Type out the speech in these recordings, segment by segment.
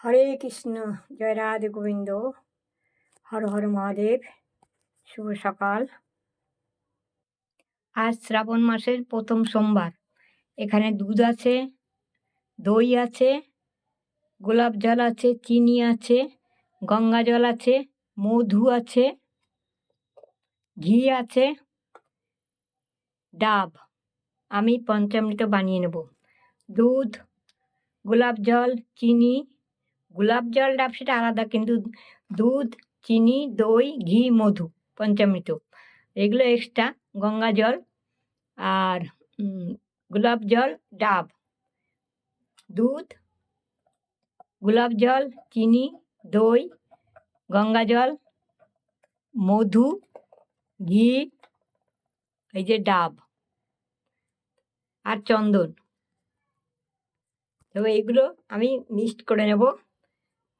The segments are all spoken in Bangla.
হরে কৃষ্ণ জয় রাধে গোবিন্দ হর হর মহাদেব শুভ সকাল আজ শ্রাবণ মাসের প্রথম সোমবার। এখানে দুধ আছে, দই আছে, গোলাপ জল আছে, চিনি আছে, গঙ্গা জল আছে, মধু আছে, ঘি আছে, ডাব। আমি পঞ্চামৃত বানিয়ে নেব। দুধ, গোলাপ জল, চিনি গোলাপ জল ডাব সেটা আলাদা, কিন্তু দুধ, চিনি, দই, ঘি, মধু, পঞ্চামৃত, এগুলো এক্সট্রা গঙ্গা জল আর গোলাপ জল ডাব। দুধ, গোলাপ জল, চিনি, দই, গঙ্গা জল, মধু, ঘি, এই যে ডাব আর চন্দন। তো এইগুলো আমি মিক্সড করে নেব।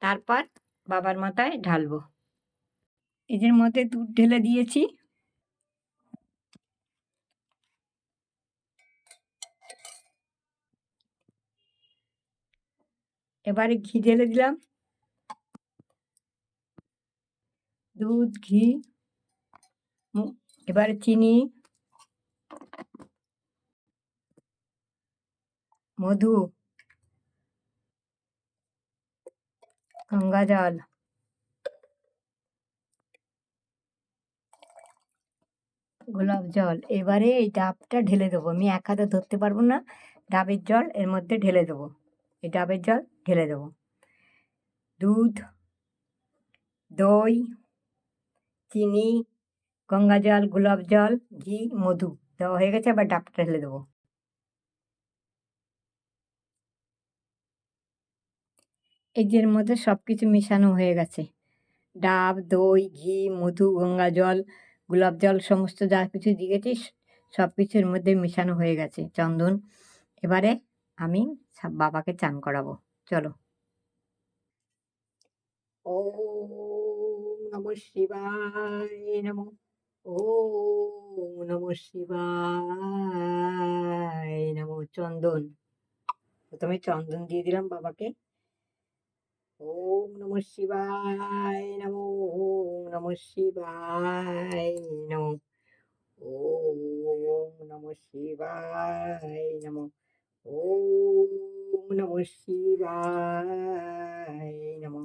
তারপর বাবার মাথায় ঢালবো। এদের মধ্যে দুধ ঢেলে দিয়েছি। এবারে ঘি ঢেলে দিলাম। দুধ, ঘি এবারে চিনি, মধু। গঙ্গা জল। গোলাপ জল। এবারে এই ডাবটা ঢেলে দেবো। আমি এক হাতে ধরতে পারব না। ডাবের জল এর মধ্যে ঢেলে দেবো। এই ডাবের জল ঢেলে দেবো। দুধ, দই, চিনি, গঙ্গা জল, গোলাপ জল, ঘি, মধু দেওয়া হয়ে গেছে। আবার ডাবটা ঢেলে দেবো এই যে এর মধ্যে সব কিছু মেশানো হয়ে গেছে। ডাব, দই, ঘি, মধু, গঙ্গা জল, গোলাপ জল, সমস্ত যা কিছু দিয়েছি সব কিছুর মধ্যে মেশানো হয়ে গেছে। চন্দন, এবারে আমি বাবাকে চান করাবো। চলো। ও নম শিবায় নম ও নম শিবায় নম। চন্দন, প্রথমে চন্দন দিয়ে দিলাম বাবাকে। ওম নম শিবায়, নম ওম নম শিবায়, নম ওম নম শিবায়, নম ওম নম শিবায়, নম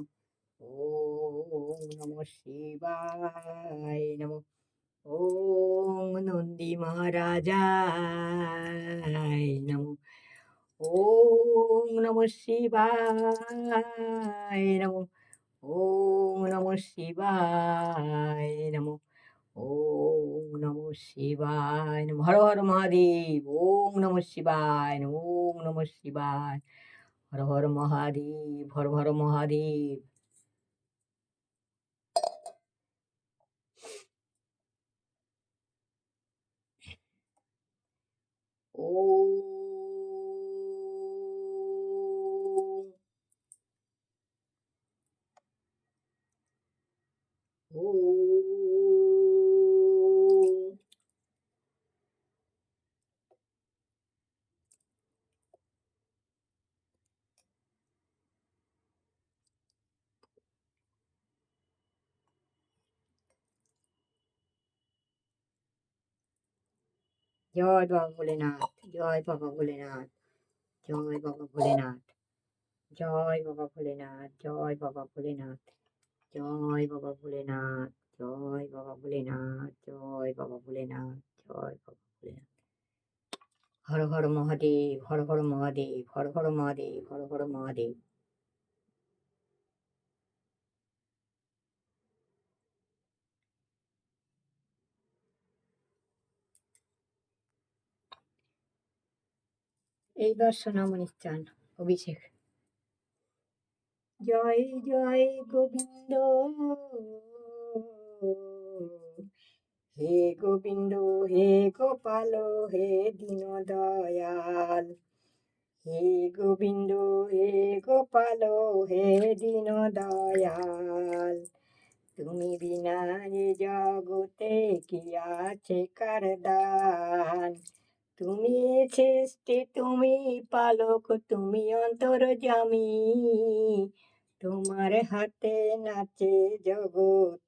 ওম নম শিবায়, নম ওম নন্দী মহারাজায়, নম ওম নম শিবায় নম, ওম নম শিবায় নম, ওম নম শিবায় নম, হর হর মহাদেব, ওম নম শিবায় নম, ওম নম শিবায়, হর হর মহাদেব, হর হর মহাদেব। ও জয় বাবা ভোলেনাথ, জয় বাবা ভোলেনাথ, জয় বাবা ভোলেনাথ, জয় বাবা ভোলেনাথ, জয় বাবা ভোলেনাথ, জয় বাবা ভোলেনাথ, জয় বাবা ভোলেনাথ, জয় বাবা ভোলেনাথ, জয় বাবা ভোলেনাথ। হর হর মহাদেব, হর হর মহাদেব, হর হর মহাদেব, হর হর মহাদেব। এইবার সোনামণির চান অভিষেক জয় জয় গোবিন্দ হে গোবিন্দ হে গোপাল হে দীন দয়াল হে গোবিন্দ হে গোপাল হে দীন দয়াল তুমি বিনা জগতে কি আছে কার দান তুমি সৃষ্টি, তুমি পালক, তুমি অন্তর জামি তোমার হাতে নাচে জগৎ,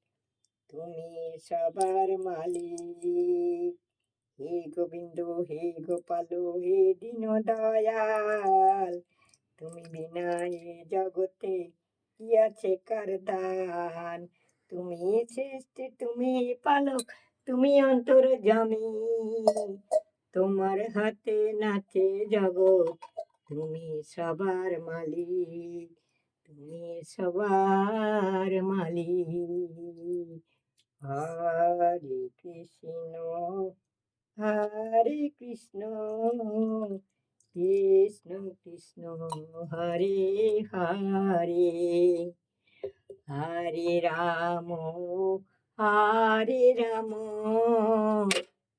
তুমি সবার মালিক। হে গোবিন্দ, হে গোপাল, হে দীন দয়াল তুমি বিনা এ জগতে কি আছে কার দান? তুমি সৃষ্টি, তুমি পালক, তুমি অন্তর জামি তোমার হাতে নাচে জগৎ, তুমি সবার মালিক, তুমি সবার মালিক। হরে কৃষ্ণ হরে কৃষ্ণ কৃষ্ণ কৃষ্ণ, হরে হরে। হরে রাম হরে রাম।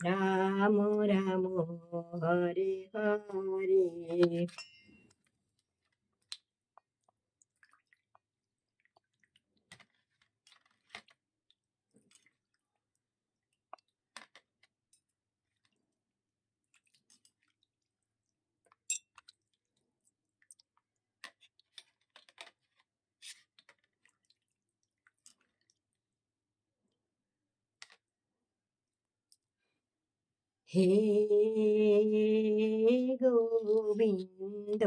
রাম রাম হরে হরে হে গোবিন্দ।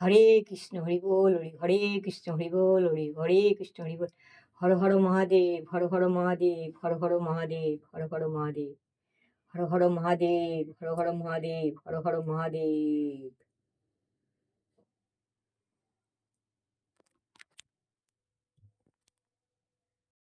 হরে কৃষ্ণ, হরি বল, হরি হরে কৃষ্ণ, হরি বল, হরি হরে কৃষ্ণ, হরি বল। হর হর মহাদেব, হর হর মহাদেব, হর হর মহাদেব, হর হর মহাদেব, হর হর মহাদেব, হর হর মহাদেব, হর হর মহাদেব।